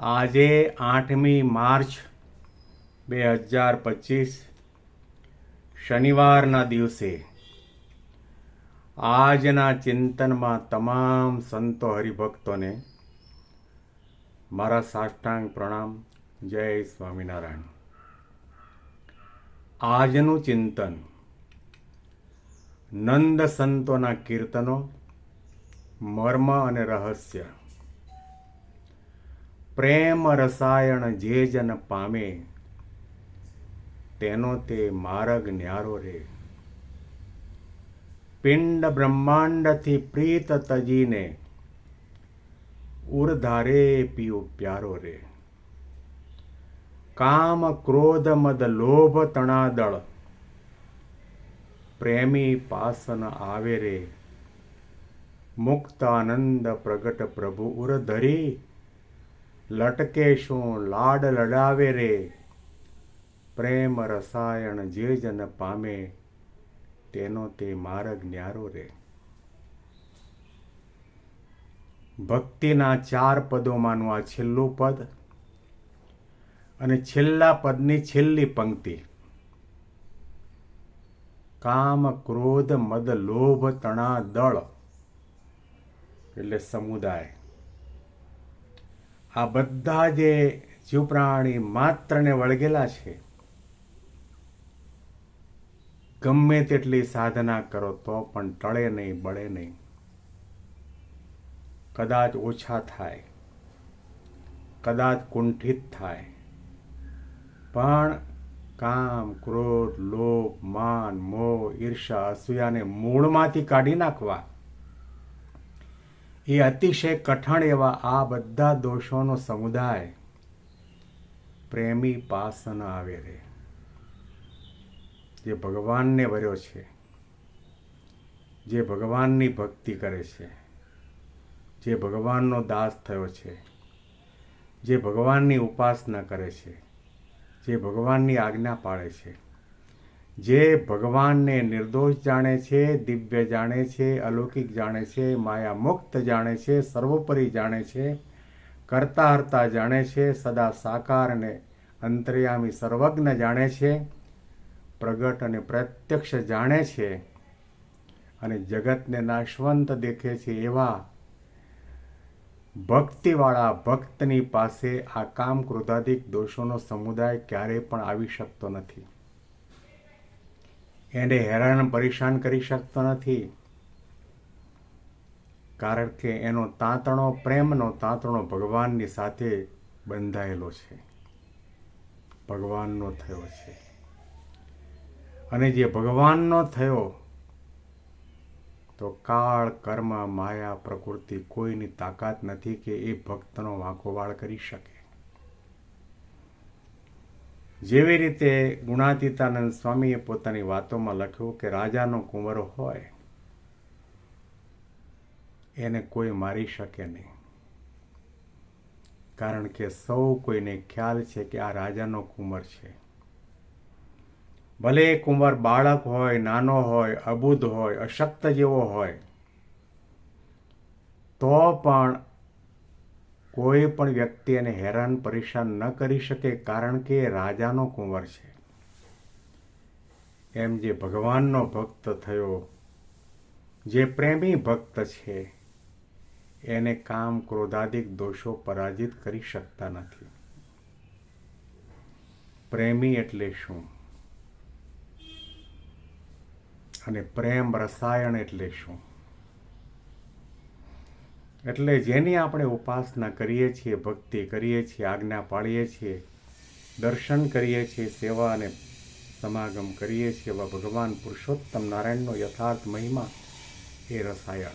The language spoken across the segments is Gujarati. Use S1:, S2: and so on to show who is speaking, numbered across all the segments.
S1: આજે આઠમી માર્ચ બે હજાર પચીસ, શનિવારના દિવસે આજના ચિંતનમાં તમામ સંતો હરિભક્તોને મારા સાષ્ટાંગ પ્રણામ. જય સ્વામિનારાયણ. આજનું ચિંતન નંદ સંતોના કીર્તનો, મર્મ અને રહસ્ય પ્રેમ રસાયણ જે જન પામે, તેનો તે માર્ગ ન્યારો રે. પિંડ બ્રહ્માંડથી પ્રીત તજીને ઉરધારે પીઓ પ્યારો રે. કામ ક્રોધ મદ લોભ તણાદળ, પ્રેમી પાસન આવે રે. મુક્ત આનંદ પ્રગટ પ્રભુ ઉર ધરી લટકે શું લાડ લડાવે રે. પ્રેમ રસાયણ જે જન પામે, તેનો તે માર્ગ ન્યારો રે. ભક્તિના ચાર પદોમાંનું આ છેલ્લું પદ અને છેલ્લા પદની છેલ્લી પંક્તિ. કામ, ક્રોધ, મદ, લોભ, તણા, દળ એટલે સમુદાય. આ બધા જે જીવ પ્રાણી માત્રને વળગેલા છે, ગમે તેટલી સાધના કરો તો પણ ટળે નહીં, બળે નહીં. કદાચ ઓછા થાય, કદાચ કુંઠિત થાય, પણ કામ, ક્રોધ, લોભ, માન, મોહ ઈર્ષા અસૂયાને મૂળમાંથી કાઢી નાખવા એ અતિશય કઠણ એવા આ બધા દોષોનો સમુદાય પ્રેમી પાસન આવે રે. જે ભગવાનને વર્યો છે, જે ભગવાનની ભક્તિ કરે છે, જે ભગવાનનો દાસ થયો છે, જે ભગવાનની ઉપાસના કરે છે, જે ભગવાનની આજ્ઞા પાળે છે જે ભગવાનને નિર્દોષ જાણે છે, દિવ્ય જાણે છે, અલૌકિક જાણે છે માયા મુક્ત જાણે છે, સર્વોપરી જાણે છે કરતા હરતા જાણે છે, સદા સાકાર અને અંતર્યામી સર્વજ્ઞ જાણે છે, પ્રગટ અને પ્રત્યક્ષ જાણે છે અને જગતને નાશવંત દેખે છે એવા ભક્તિવાળા ભક્તની પાસે આ કામ ક્રોધાધિક દોષોનો સમુદાય ક્યારેય પણ આવી શકતો નથી. એને હેરાન પરેશાન કરી શકતો નથી. કારણ કે એનો તાંતણો પ્રેમનો તાંતણો ભગવાનની સાથે બંધાયેલો છે. ભગવાનનો થયો છે. અને જે ભગવાનનો થયો, તો કાળ, કર્મ, માયા, પ્રકૃતિ કોઈની તાકાત નથી કે એ ભક્તનો વાંકોવાળ કરી શકે. જેવી રીતે ગુણાતીતાનંદ સ્વામીએ પોતાની વાતોમાં લખ્યું કે રાજાનો કુંવર હોય, એને કોઈ મારી શકે નહીં. કારણ કે સૌ કોઈને ખ્યાલ છે કે આ રાજાનો કુંવર છે. ભલે એ કુંવર બાળક હોય, નાનો હોય અબુધ હોય, અશક્ત જેવો હોય, તો પણ કોઈ પણ વ્યક્તિ એને હેરાન, પરેશાન ન કરી શકે કારણ કે એ રાજાનો કુંવર છે. એમ જે ભગવાનનો ભક્ત થયો, જે પ્રેમી ભક્ત છે, એને કામ ક્રોધાદિક દોષો પરાજિત કરી શકતા નથી. પ્રેમી એટલે શું? અને પ્રેમ રસાયણ એટલે શું? એટલે જેની આપણે ઉપાસના કરીએ છીએ, ભક્તિ કરીએ છીએ, આજ્ઞા પાળીએ છીએ, દર્શન કરીએ છીએ, સેવા અને સમાગમ કરીએ છીએ, એવા ભગવાન પુરુષોત્તમ નારાયણનો યથાર્થ મહિમા એ રસાયણ.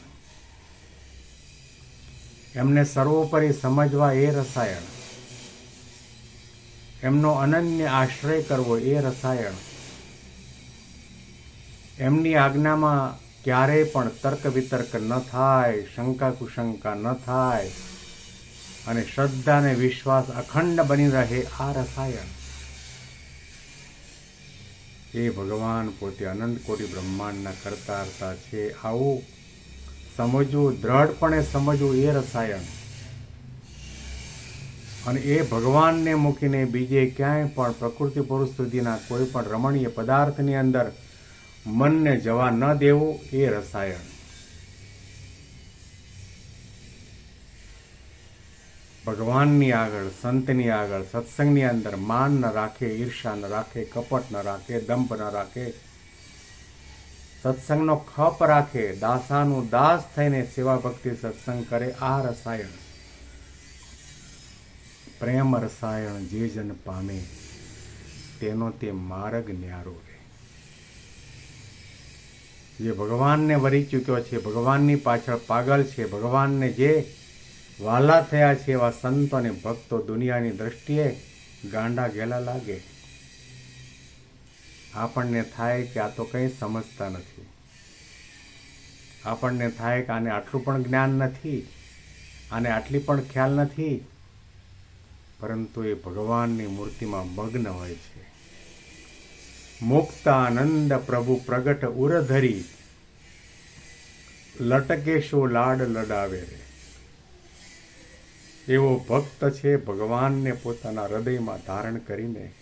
S1: એમને સર્વોપરી સમજવા એ રસાયણ. એમનો અનન્ય આશ્રય કરવો એ રસાયણ. એમની આજ્ઞામાં ક્યારેય પણ તર્ક વિતર્ક ન થાય શંકા કુશંકા ન થાય અને શ્રદ્ધા અને વિશ્વાસ અખંડ બની રહે આ રસાયણ. એ ભગવાન પોતે અનંત કોટી બ્રહ્માંડના કરતા છે. આવું સમજવું દ્રઢપણે સમજવું એ રસાયણ. અને એ ભગવાનને મૂકીને બીજે ક્યાંય પણ પ્રકૃતિ પુરુષ સુધીના કોઈ પણ રમણીય પદાર્થની અંદર મનને જવા ન દેવું એ રસાયણ. ભગવાનની આગળ, સંતની આગળ, સત્સંગની અંદર માન ન રાખે, ઈર્ષા ન રાખે, કપટ ન રાખે, દંભ ન રાખે. સત્સંગનો ખપ રાખે, દાસાનું દાસ થઈને સેવા ભક્તિ સત્સંગ કરે, આ રસાયણ. પ્રેમ રસાયણ જે જન પામે, તેનો તે માર્ગ ન્યારો રહે જે ભગવાનને વરી ચૂક્યો છે, ભગવાનની પાછળ પાગલ છે, ભગવાનને જે વાલા થયા છે એવા સંતો અને ભક્તો દુનિયાની દ્રષ્ટિએ ગાંડા ગેલા લાગે. આપણને થાય કે આ તો કંઈ સમજતા નથી. આપણને થાય કે આને આટલું પણ જ્ઞાન નથી, આને આટલી પણ ખ્યાલ નથી, પરંતુ એ ભગવાનની મૂર્તિમાં મગ્ન હોય છે. મુક્તાનંદ પ્રભુ પ્રગટ ઉરધરી, લટકેશો લાડ લડાવે રે. એવો ભક્ત છે ભગવાનને પોતાના હૃદયમાં ધારણ કરીને.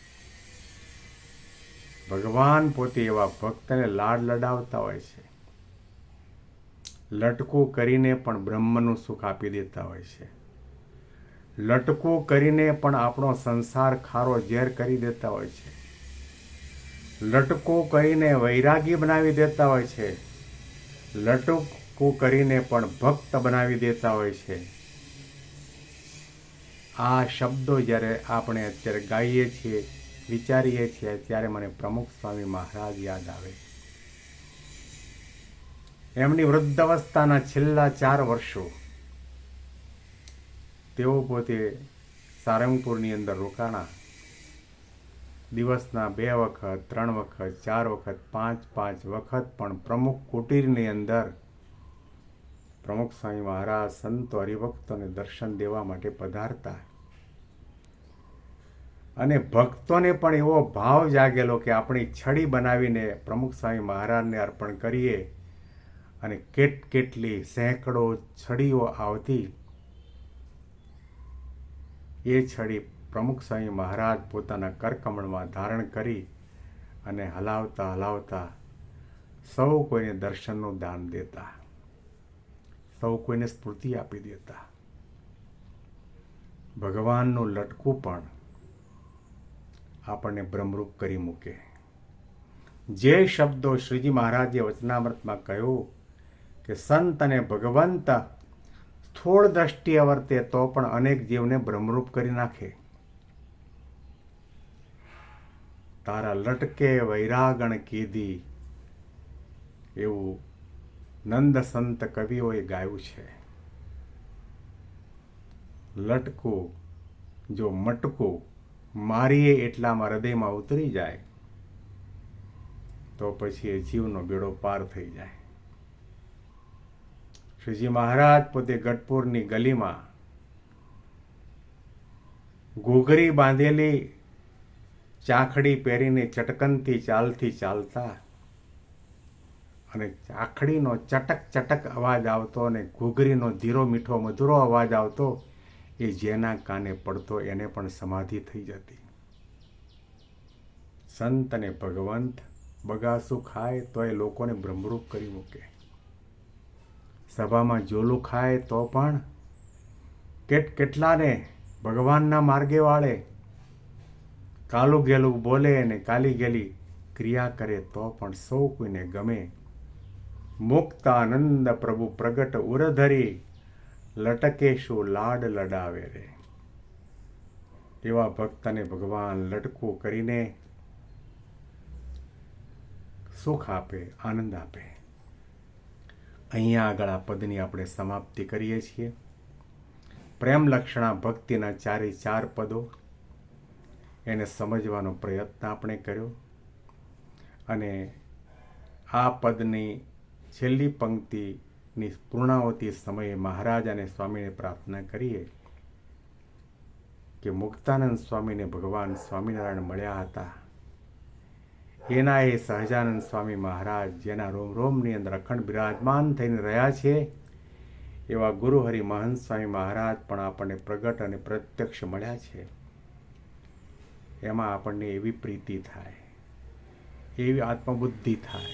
S1: ભગવાન પોતે એવા ભક્તને લાડ લડાવતા હોય છે. લટકું કરીને પણ બ્રહ્મનું સુખ આપી દેતા હોય છે. લટકું કરીને પણ આપણો સંસાર ખારો ઝેર કરી દેતા હોય છે. લટકું કરીને વૈરાગી બનાવી દેતા હોય છે. લટકું કરીને પણ ભક્ત બનાવી દેતા હોય છે. આ શબ્દો જ્યારે આપણે અત્યારે ગાઈએ છીએ, વિચારીએ છીએ, ત્યારે મને પ્રમુખ સ્વામી મહારાજ યાદ આવે. એમની વૃદ્ધાવસ્થાના છેલ્લા ચાર વર્ષો, તેઓ પોતે સારંગપુરની અંદર રોકાણા દિવસના બે વખત, ત્રણ વખત, ચાર વખત, પાંચ પાંચ વખત પણ પ્રમુખ કુટીરની અંદર પ્રમુખ સ્વામી મહારાજ સંતો હરિભક્તોને દર્શન દેવા માટે પધારતા. અને ભક્તોને પણ એવો ભાવ જાગેલો કે આપણી છડી બનાવીને પ્રમુખ સ્વામી મહારાજને અર્પણ કરીએ અને કેટ કેટલી સેંકડો છડીઓ આવતી, એ છડી પ્રમુખ સ્વામી મહારાજ પોતાના કરકમળમાં ધારણ કરી અને હલાવતા હલાવતા સૌ કોઈને દર્શનનું દાન દેતા. સૌ કોઈને સ્ફૂર્તિ આપી દેતા. ભગવાનનું લટકું પણ આપણને ભ્રમરૂપ કરી મૂકે. જે શબ્દો શ્રીજી મહારાજે વચનામૃતમાં કહ્યું કે, સંત અને ભગવંત સ્થૂળ દ્રષ્ટિએ વર્તે તો પણ અનેક જીવને ભ્રમરૂપ કરી નાખે. તારા લટકે વૈરાગણ કીધી. એવું નંદ સંત કવિઓએ ગાયું છે. લટકું, જો મટકું મારીએ એટલામાં હૃદયમાં ઉતરી જાય, તો પછી એ જીવનો બેડો પાર થઈ જાય. શ્રીજી મહારાજ પોતે ગઢપુરની ગલીમાં ઘૂઘરી બાંધેલી ચાખડી પહેરીને ચટકનથી ચાલથી ચાલતા. અને ચાખડીનો ચટક ચટક અવાજ આવતો અને ઘૂઘરીનો ધીરો મીઠો મધુરો અવાજ આવતો, એ જેના કાને પડતો એને પણ સમાધિ થઈ જતી. સંત અને ભગવંત બગાસું ખાય તો એ લોકોને ભ્રમરૂપ કરી મૂકે. સભામાં જોલું ખાય તો પણ કેટ કેટલાને ભગવાનના માર્ગે વાળે કાલું ગેલું બોલે અને કાલી ગેલી ક્રિયા કરે તો પણ સૌ કોઈને ગમે. મુક્ત આનંદ પ્રભુ પ્રગટ ઉરધરી લટકેશું લાડ લડાવે રે. એવા ભક્તને ભગવાન લટકો કરીને સુખ આપે, આનંદ આપે. અહીંયા આગળ આ પદની આપણે સમાપ્તિ કરીએ છીએ. પ્રેમ લક્ષણા ભક્તિના ચારે ચાર પદો. એને સમજવાનો પ્રયત્ન આપણે કર્યો. અને આ પદની છેલ્લી પંક્તિની પૂર્ણાવતી સમયે મહારાજ અને સ્વામીને પ્રાર્થના કરીએ કે મુક્તાનંદ સ્વામીને ભગવાન સ્વામિનારાયણ મળ્યા હતા. એના એ સહજાનંદ સ્વામી મહારાજ, જેના રોમ રોમની અંદર અખંડ બિરાજમાન થઈને રહ્યા છે, એવા ગુરુહરિ મહંત સ્વામી મહારાજ પણ આપણને પ્રગટ અને પ્રત્યક્ષ મળ્યા છે. એમાં આપણને એવી પ્રીતિ થાય, એવી આત્મબુદ્ધિ થાય,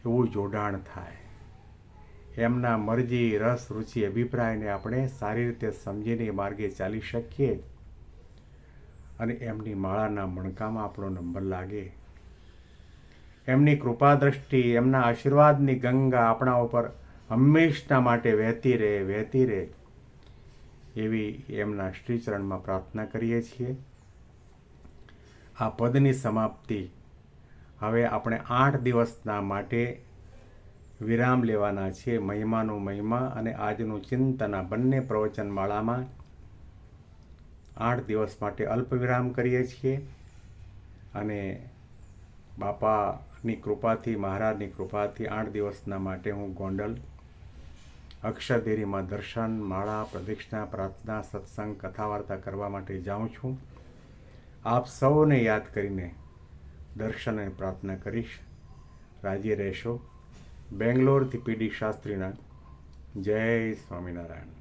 S1: એવું જોડાણ થાય. એમના મરજી, રસ, રુચિ, અભિપ્રાયને આપણે સારી રીતે સમજીને માર્ગે ચાલી શકીએ. અને એમની માળાના મણકામાં આપણો નંબર લાગે. એમની કૃપા દ્રષ્ટિ, એમના આશીર્વાદની ગંગા આપણા ઉપર હંમેશના માટે વહેતી રહે વહેતી રહે. એવી એમના શ્રીચરણમાં પ્રાર્થના કરીએ છીએ. આ પદની સમાપ્તિ. હવે આપણે આઠ દિવસના માટે વિરામ લેવાના છીએ, મહિમાનું મહિમા અને આજનું ચિંતન આ બંને પ્રવચન માળામાં આઠ દિવસ માટે અલ્પ વિરામ કરીએ છીએ અને બાપાની કૃપાથી, મહારાજની કૃપાથી આઠ દિવસના માટે હું ગોંડલ અક્ષરદેરીમાં દર્શન, માળા, પ્રદક્ષિણા, પ્રાર્થના, સત્સંગ કથા વાર્તા કરવા માટે જાઉં છું. આપ સૌને યાદ કરીને દર્શન અને પ્રાર્થના કરીશ. રાજી રહેશો. બેંગ્લોરથી પીડી શાસ્ત્રીના જય સ્વામિનારાયણ.